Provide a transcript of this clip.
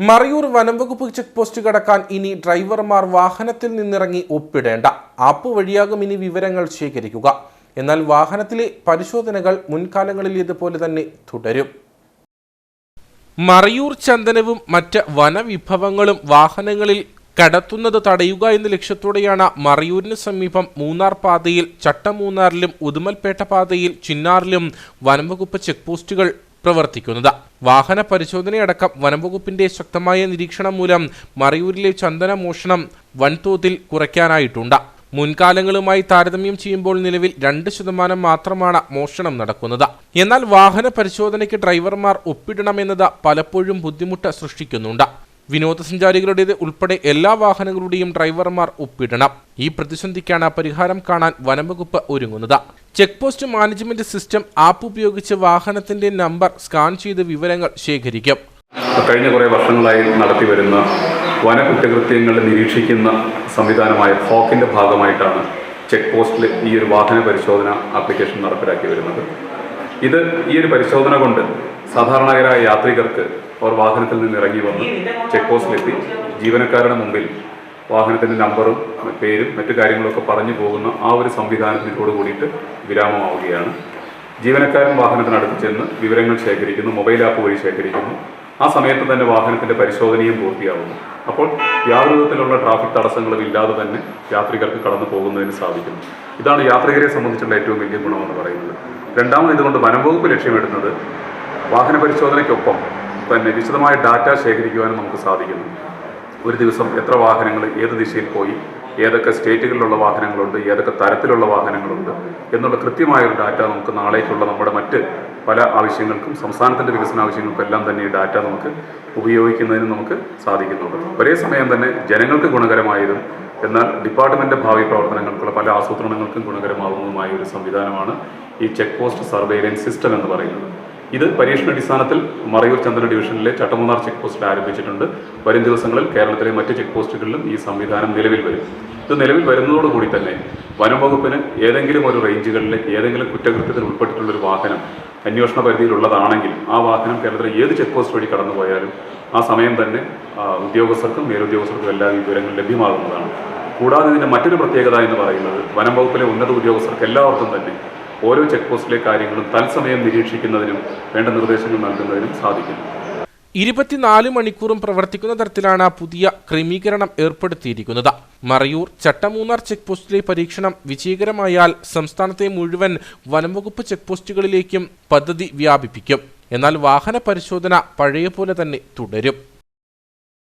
മറയൂർ വനംവകുപ്പ് check post കടക്കാൻ ഇനി ഡ്രൈവർമാർ വാഹനത്തിൽ നിന്നിറങ്ങി ഒപ്പിടേണ്ട. ആപ്പ് വഴിയാകും ഇനി വിവരങ്ങൾ ശേഖരിക്കുക. എന്നാൽ വാഹനത്തിലെ പരിശോധനകൾ മുൻകാലങ്ങളിൽ ഇതുപോലെ തന്നെ തുടരും. മറയൂർ ചന്ദനവും മറ്റ് വനവിഭവങ്ങളും വാഹനങ്ങളിൽ കടത്തുന്നത് തടയുക എന്ന ലക്ഷ്യത്തോടെയാണ് മറയൂരിന് സമീപം മൂന്നാർ പാതയിൽ ചട്ടമൂന്നാറിലും ഉദുമൽപേട്ട പാതയിൽ ചിന്നാറിലും വനംവകുപ്പ് ചെക്ക് പോസ്റ്റുകൾ പ്രവർത്തിക്കുന്നത്. വാഹന പരിശോധനയടക്കം വനംവകുപ്പിന്റെ ശക്തമായ നിരീക്ഷണം മൂലം മറയൂരിലെ ചന്ദന മോഷണം വൻതോതിൽ കുറയ്ക്കാനായിട്ടുണ്ട്. മുൻകാലങ്ങളുമായി താരതമ്യം ചെയ്യുമ്പോൾ നിലവിൽ രണ്ട് ശതമാനം മാത്രമാണ് മോഷണം നടക്കുന്നത്. എന്നാൽ വാഹന പരിശോധനയ്ക്ക് ഡ്രൈവർമാർ ഒപ്പിടണമെന്നത് പലപ്പോഴും ബുദ്ധിമുട്ട് സൃഷ്ടിക്കുന്നുണ്ട്. വിനോദസഞ്ചാരികളുടേത് ഉൾപ്പെടെ എല്ലാ വാഹനങ്ങളുടെയും ഡ്രൈവർമാർ ഒപ്പിടണം. ഈ പ്രതിസന്ധിക്കാണ് പരിഹാരം കാണാൻ വനംവകുപ്പ് ഒരുങ്ങുന്നത്. Check post management system app ഉപയോഗിച്ച് വാഹനത്തിന്റെ നമ്പർ സ്കാൻ ചെയ്ത് വിവരങ്ങൾ ശേഖരിക്കും. കഴിഞ്ഞ കുറേ വർഷങ്ങളായി നടത്തി വരുന്ന വന കുറ്റകൃത്യങ്ങൾ നിരീക്ഷിക്കുന്ന സംവിധാനമായ ഫോക്കിന്റെ ഭാഗമായിട്ടാണ് ചെക്ക് പോസ്റ്റിൽ ഈ ഒരു വാഹന പരിശോധന ആപ്ലിക്കേഷൻ നടപ്പിലാക്കി വരുന്നത്. ഇത് ഈ ഒരു പരിശോധന കൊണ്ട് സാധാരണക്കാരായ യാത്രികർക്ക് അവർ വാഹനത്തിൽ നിന്ന് ഇറങ്ങി വന്ന് ചെക്ക് പോസ്റ്റിലെത്തി ജീവനക്കാരുടെ മുമ്പിൽ വാഹനത്തിന്റെ നമ്പറും പേരും മറ്റു കാര്യങ്ങളൊക്കെ പറഞ്ഞു പോകുന്ന ആ ഒരു സംവിധാനത്തിനോട് കൂടിയിട്ട് വിരാമമാവുകയാണ്. ജീവനക്കാരൻ വാഹനത്തിനടുത്ത് ചെന്ന് വിവരങ്ങൾ ശേഖരിക്കുന്നു മൊബൈൽ ആപ്പ് വഴി ശേഖരിക്കുന്നു. ആ സമയത്ത് തന്നെ വാഹനത്തിന്റെ പരിശോധനയും പൂർത്തിയാവുന്നു. അപ്പോൾ യാതൊരു വിധത്തിലുള്ള ട്രാഫിക് തടസ്സങ്ങളും ഇല്ലാതെ തന്നെ യാത്രികർക്ക് കടന്നു പോകുന്നതിന് സാധിക്കുന്നു. ഇതാണ് യാത്രികരെ സംബന്ധിച്ചുള്ള ഏറ്റവും വലിയ ഗുണമെന്ന് പറയുന്നത്. രണ്ടാമത് ഇതുകൊണ്ട് വനംവകുപ്പ് ലക്ഷ്യമിടുന്നത് വാഹന പരിശോധനയ്ക്കൊപ്പം തന്നെ വിശദമായ ഡാറ്റ ശേഖരിക്കുവാനും നമുക്ക് സാധിക്കുന്നു. ഒരു ദിവസം എത്ര വാഹനങ്ങൾ ഏത് ദിശയിൽ പോയി ഏതൊക്കെ സ്റ്റേറ്റുകളിലുള്ള വാഹനങ്ങളുണ്ട് ഏതൊക്കെ തരത്തിലുള്ള വാഹനങ്ങളുണ്ട് എന്നുള്ള കൃത്യമായ ഒരു ഡാറ്റ നമുക്ക് നാളേക്കുള്ള നമ്മുടെ മറ്റ് പല ആവശ്യങ്ങൾക്കും സംസ്ഥാനത്തിന്റെ വികസന ആവശ്യങ്ങൾക്കും എല്ലാം തന്നെ ഈ ഡാറ്റ നമുക്ക് ഉപയോഗിക്കുന്നതിന് നമുക്ക് സാധിക്കുന്നുണ്ട്. ഒരേ സമയം തന്നെ ജനങ്ങൾക്ക് ഗുണകരമായതും എന്നാൽ ഡിപ്പാർട്ട്മെന്റ് ഭാവി പ്രവർത്തനങ്ങൾക്കുള്ള പല ആസൂത്രണങ്ങൾക്കും ഗുണകരമാകുന്നതുമായ ഒരു സംവിധാനമാണ് ഈ ചെക്ക് പോസ്റ്റ് സർവൈലൻസ് സിസ്റ്റം എന്ന് പറയുന്നത്. ഇത് പരീക്ഷണാടിസ്ഥാനത്തിൽ മറയൂർ ചന്ദ്ര ഡിവിഷനിലെ ചട്ടമൂന്നാർ ചെക്ക് പോസ്റ്റിൽ ആരംഭിച്ചിട്ടുണ്ട്. വരും ദിവസങ്ങളിൽ കേരളത്തിലെ മറ്റ് ചെക്ക് പോസ്റ്റുകളിലും ഈ സംവിധാനം നിലവിൽ വരും. ഇത് നിലവിൽ വരുന്നതോടുകൂടി തന്നെ വനംവകുപ്പിന് ഏതെങ്കിലും ഒരു റേഞ്ചുകളിൽ ഏതെങ്കിലും കുറ്റകൃത്യത്തിൽ ഉൾപ്പെട്ടിട്ടുള്ള ഒരു വാഹനം അന്വേഷണ പരിധിയിലുള്ളതാണെങ്കിൽ ആ വാഹനം കേരളത്തിലെ ഏത് ചെക്ക് പോസ്റ്റ് വഴി കടന്നുപോയാലും ആ സമയം തന്നെ ഉദ്യോഗസ്ഥർക്കും മേലുദ്യോഗസ്ഥർക്കും എല്ലാ വിവരങ്ങളും ലഭ്യമാകുന്നതാണ്. കൂടാതെ ഇതിന്റെ മറ്റൊരു പ്രത്യേകത എന്ന് പറയുന്നത് വനം വകുപ്പിലെ ഉന്നത ഉദ്യോഗസ്ഥർക്ക് എല്ലാവർക്കും തന്നെ ഓരോ ചെക്ക് പോസ്റ്റിലെ കാര്യങ്ങളും തത്സമയം നിരീക്ഷിക്കുന്നതിനും വേണ്ട നിർദ്ദേശങ്ങൾ നൽകുന്നതിനും സാധിക്കും. ഇരുപത്തിനാല് മണിക്കൂറും പ്രവർത്തിക്കുന്ന തരത്തിലാണ് പുതിയ ക്രമീകരണം ഏർപ്പെടുത്തിയിരിക്കുന്നത്. മറയൂർ ചട്ടമൂന്നാർ ചെക്ക് പോസ്റ്റിലെ പരീക്ഷണം വിജയകരമായാൽ സംസ്ഥാനത്തെ മുഴുവൻ വനംവകുപ്പ് ചെക്ക് പോസ്റ്റുകളിലേക്കും പദ്ധതി വ്യാപിപ്പിക്കും. എന്നാൽ വാഹന പരിശോധന പഴയ പോലെ തന്നെ തുടരും.